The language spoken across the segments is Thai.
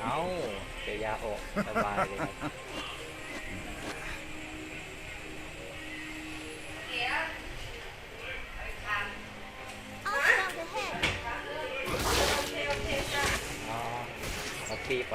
เอาเดี๋ยาออกสบายเลยครัอ๋อเอาปีไป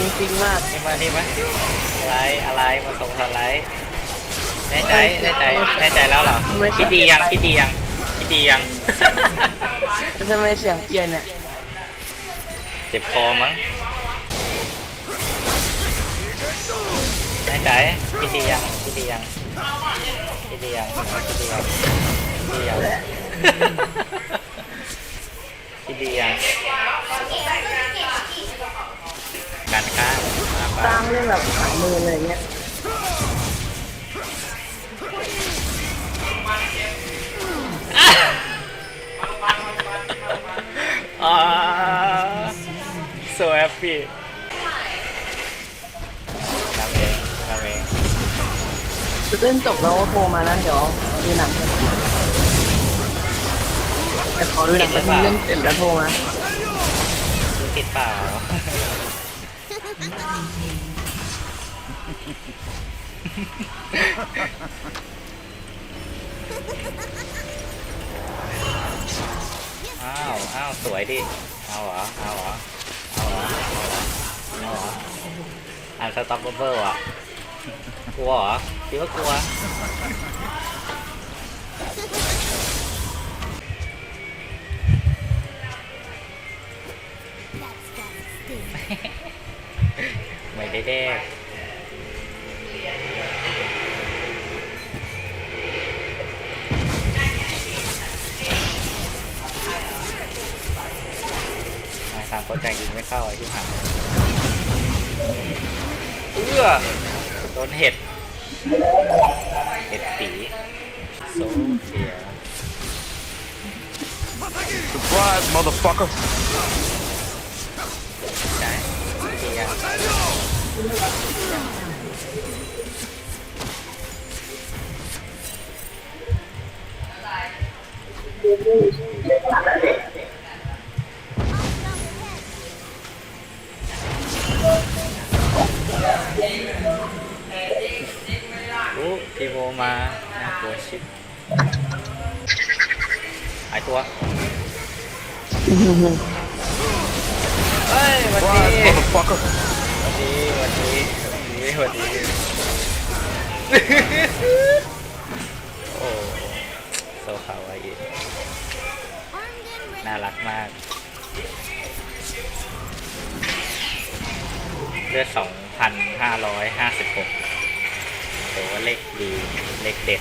จริงมากนี่มานี่มาอะไรอะไรมาส่งสไลด์แน่ใจแน่ใจแน่ใจแล้วเหรอคิดดียังคิดดียังคิดดียังแล้วทำไมเสียงเปลี่ยนเนี่ยเจ็บคอมั้งแน่ใจคิดดียังคิดดียังคิดดียังคิดดียังคิดดียัง อเลยเนี่ยอ่า so happy ทำเองทำเองเล่นจบแล้วก็โทรมานะเดี๋ยวดูหนังกันแต่ขอดูหนังไปที่เล่นเสร็จแล้วโทรมาดูติดเปล่า อ้าวอ้าวสวยดิ เอาเหรอ เอาเหรอ เอาเหรอ เอาเหรออันสต็อปเบอร์อะกลัวเหรอคิดว่ากลัว สามคนแต่งยิงไม่เข้าไอ้ที่หันเอื้อโดนเห็ด เห็ดสีโซเฟีย Surprise, motherfucker. ใช่เฟียอู้ มาตัวชิบหายตัว เฮ้ยหวันนี้หวันนี้วันนี้วันนี้วันนี้ โอ้โซคาวายิน่ารักมาก เลือดสองพันห้าร้อยห้าสิบหก ว่าเลขดีเลขเด็ด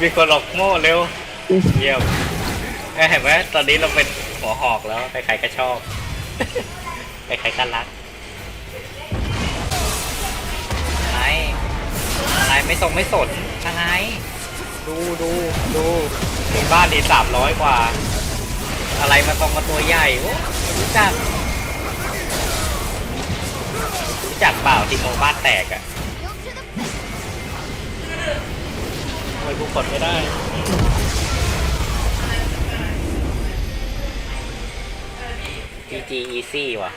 มีคนหลอกโม่เร็ว เยี่ยมเอ้ยเห็นไหมตอนนี้เราเป็นหัวหอกแล้ว ใครๆก็ชอบ ใครๆก็รักอะไรอะไรไม่ส่งไม่สนอะไรดูดูดูมีบ้านดีสามร้อยกว่า อะไรมาตรงมาตัวใหญ่โอ้รู้จักรู้จักเปล่าทีโมบ้านแตกอะ่ะ ทำไมกูกดไม่ได้ PG Easy ว่ะ